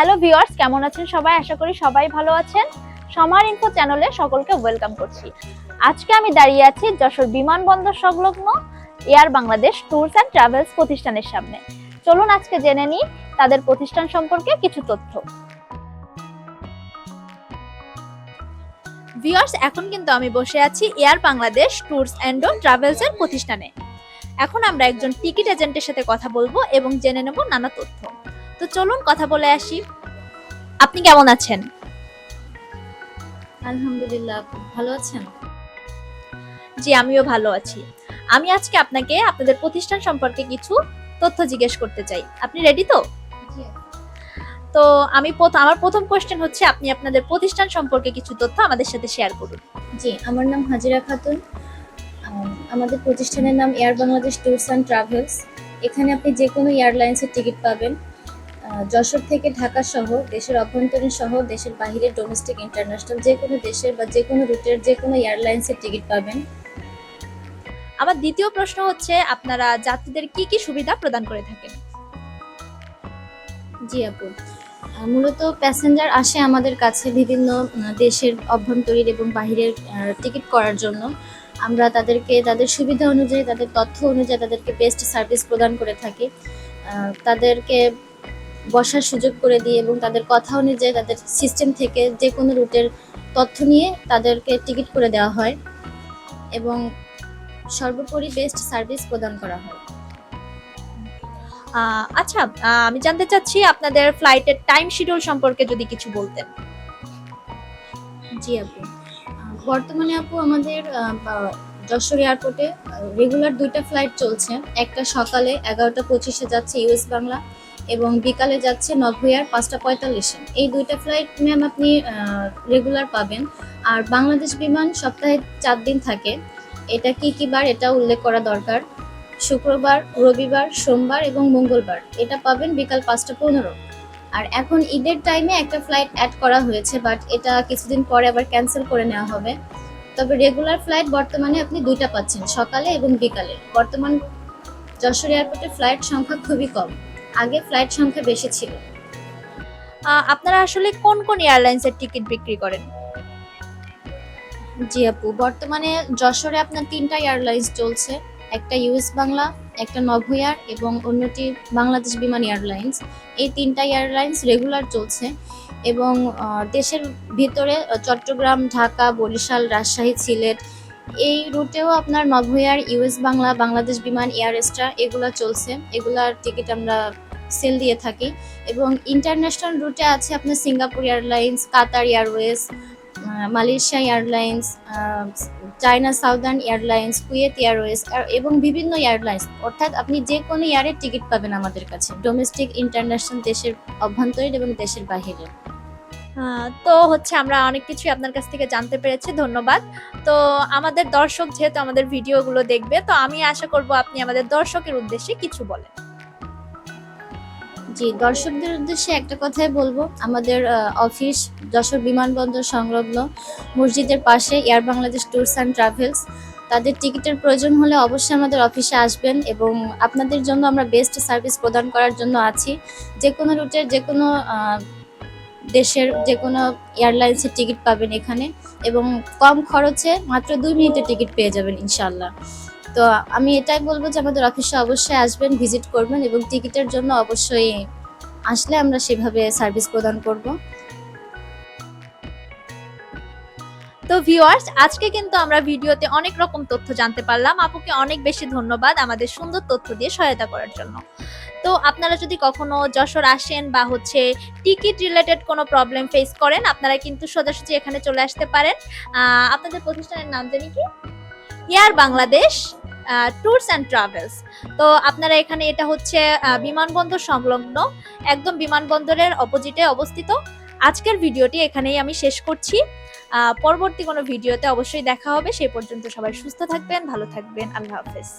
Hello viewers কেমন আছেন সবাই? আশা করি সবাই ভালো আছেন। সমার ইনফো চ্যানেলে সকলকে ওয়েলকাম করছি। আজকে আমি দাঁড়িয়ে আছি যশোর বিমানবন্দর সংলগ্ন air Bangladesh tours and travels প্রতিষ্ঠানের সামনে। চলুন আজকে জেনে নিই তাদের প্রতিষ্ঠান সম্পর্কে কিছু তথ্য। ভিউয়ার্স এখন কিন্তু আমি বসে আছি air Bangladesh tours and travels এর প্রতিষ্ঠানে। এখন আমরা একজন টিকিট এজেন্টের সাথে কথা বলব এবং জেনে নেব নানা তথ্য। তো চলুন কথা বলে আসি। আপনি কেমন আছেন? আলহামদুলিল্লাহ ভালো আছেন? জি আমিও ভালো আছি। আমি আজকে আপনাকে আপনাদের প্রতিষ্ঠান সম্পর্কে কিছু তথ্য জিজ্ঞেস করতে চাই। আপনি রেডি তো? তো আমি আমার প্রথম কোশ্চেন হচ্ছে আপনি আপনাদের প্রতিষ্ঠান সম্পর্কে কিছু তথ্য আমাদের সাথে শেয়ার করুন। জি আমার নাম হাজিরা খাতুন। আমাদের প্রতিষ্ঠানের নাম air Bangladesh tours and travels এখানে আপনি যে কোনো এয়ারলাইন্সের টিকিট পাবেন। যশোর থেকে ঢাকা সহ দেশের অভ্যন্তরীণ সহ দেশের বাইরের ডোমেস্টিক ইন্টারন্যাশনাল যে কোনো দেশের বা যে কোনো রুটের যে কোনো এয়ারলাইন্সের টিকিট পাবেন। আমার দ্বিতীয় প্রশ্ন হচ্ছে আপনারা যাত্রীদের কি কি সুবিধা প্রদান করে থাকেন? জি আপু মূলত প্যাসেঞ্জার আসে আমাদের কাছে বিভিন্ন দেশের অভ্যন্তরীণ এবং বাহিরের টিকিট করার জন্য। আমরা তাদেরকে তাদের সুবিধা অনুযায়ী তাদের তথ্য অনুযায়ী তাদেরকে বেস্ট সার্ভিস প্রদান করে থাকি। তাদেরকে বসার সুযোগ করে দিই এবং তাদের কথা অনুযায়ী তাদের সিস্টেম থেকে যে কোনো রুটের তথ্য নিয়ে তাদেরকে টিকিট করে দেওয়া হয় এবং সর্বোপরি বেস্ট সার্ভিস প্রদান করা হয়। আচ্ছা আমি জানতে চাচ্ছি আপনাদের ফ্লাইটের টাইম শিডিউল সম্পর্কে যদি কিছু বলতেন। জি আপু। বর্তমানে আপু আমাদের যশোর এয়ারপোর্টে রেগুলার দুইটা ফ্লাইট চলছে। একটা সকালে এগারোটা পঁচিশে যাচ্ছে ইউএস বাংলা এবং বিকালে যাচ্ছে নভয়ার পাঁচটা পঁয়তাল্লিশে। এই দুইটা ফ্লাইট ম্যাম আপনি রেগুলার পাবেন। আর বাংলাদেশ বিমান সপ্তাহে চার দিন থাকে। এটা কি কি বার? এটা উল্লেখ করা দরকার। শুক্রবার, রবিবার, সোমবার এবং মঙ্গলবার। এটা পাবেন বিকাল পাঁচটা পনেরো। আর এখন ঈদের টাইমে একটা ফ্লাইট অ্যাড করা হয়েছে বাট এটা কিছুদিন পরে আবার ক্যান্সেল করে নেওয়া হবে। তবে রেগুলার ফ্লাইট বর্তমানে আপনি দুইটা পাচ্ছেন, সকালে এবং বিকালে। বর্তমান যশোর এয়ারপোর্টে ফ্লাইট সংখ্যা খুবই কম। আগে ফ্লাইট সংখ্যা বেশি ছিল। আপনারা আসলে কোন কোন এয়ারলাইন্সের টিকিট বিক্রি করেন? জি আপু, বর্তমানে যশোরে আপনার তিনটা এয়ারলাইন্স চলছে, একটা ইউএস বাংলা, একটা নভোয়ার এবং অন্যটি বাংলাদেশ বিমান এয়ারলাইন্স। এই তিনটা এয়ারলাইন্স রেগুলার চলছে এবং দেশের ভিতরে চট্টগ্রাম, ঢাকা, বরিশাল, রাজশাহী, সিলেট, এই রুটেও আপনার নভোয়ার ইউএস বাংলা, বাংলাদেশ বিমান, এয়ার এক্সট্রা এগুলা চলছে। এগুলার টিকিট আমরা সেল দিয়ে থাকি। এবং ইন্টারন্যাশনাল রুটে আছে আপনার Singapore airlines Qatar airways Malaysia airlines China southern airlines Kuwait airways এবং বিভিন্ন এয়ারলাইন্স অর্থাৎ আপনি যে কোনো এয়ারের টিকিট পাবেন আমাদের কাছে ডোমেস্টিক ইন্টারন্যাশনাল দেশের অভ্যন্তরীণ এবং দেশের বাহিরে। তো হচ্ছে আমরা অনেক কিছুই আপনার কাছ থেকে জানতে পেরেছি, ধন্যবাদ। তো আমাদের দর্শক যেহেতু আমাদের ভিডিওগুলো দেখবে, তো আমি আশা করব আপনি আমাদের দর্শকের উদ্দেশ্যে কিছু বলেন। জি, দর্শকদের উদ্দেশ্যে একটা কথাই বলব। আমাদের অফিস, যশোর বিমানবন্দর সংলগ্ন মসজিদের পাশে air Bangladesh tours and travels তাদের টিকিটের প্রয়োজন হলে অবশ্যই আমাদের অফিসে আসবেন এবং আপনাদের জন্য আমরা বেস্ট সার্ভিস প্রদান করার জন্য আছি। যে কোনো রুটের, যে কোনো দেশের যে কোনো এয়ারলাইন্সের টিকিট পাবেন এখানে এবং কম খরচে মাত্র দুই মিনিটের টিকিট পেয়ে যাবেন ইনশাল্লাহ তো আমি এটাই বলব যে আমাদের অফিসে অবশ্যই আসবেন ভিজিট করবেন এবং টিকিটের জন্য অবশ্যই আসলে আমরা সেভাবে সার্ভিস প্রদান করব। তো ভিউয়ার্স আজকে কিন্তু আমরা ভিডিওতে অনেক রকম তথ্য জানতে পারলাম। আপুকে অনেক বেশি ধন্যবাদ আমাদের সুন্দর তথ্য দিয়ে সহায়তা করার জন্য। তো আপনারা যদি কখনো যশোর আসেন বা হচ্ছে টিকিট রিলেটেড কোনো প্রবলেম ফেস করেন, আপনারা কিন্তু সোজাসুজি এখানে চলে আসতে পারেন। আপনাদের প্রতিষ্ঠানের নাম জানি কি? Air Bangladesh. Tours and travels তো আপনারা এখানে এটা হচ্ছে বিমানবন্দর সংলগ্ন, একদম বিমানবন্দরের অপোজিটে অবস্থিত। আজকের ভিডিওটি এখানেই আমি শেষ করছি। পরবর্তী কোনো ভিডিওতে অবশ্যই দেখা হবে। সেই পর্যন্ত সবাই সুস্থ থাকবেন, ভালো থাকবেন। আল্লাহ হাফেজ।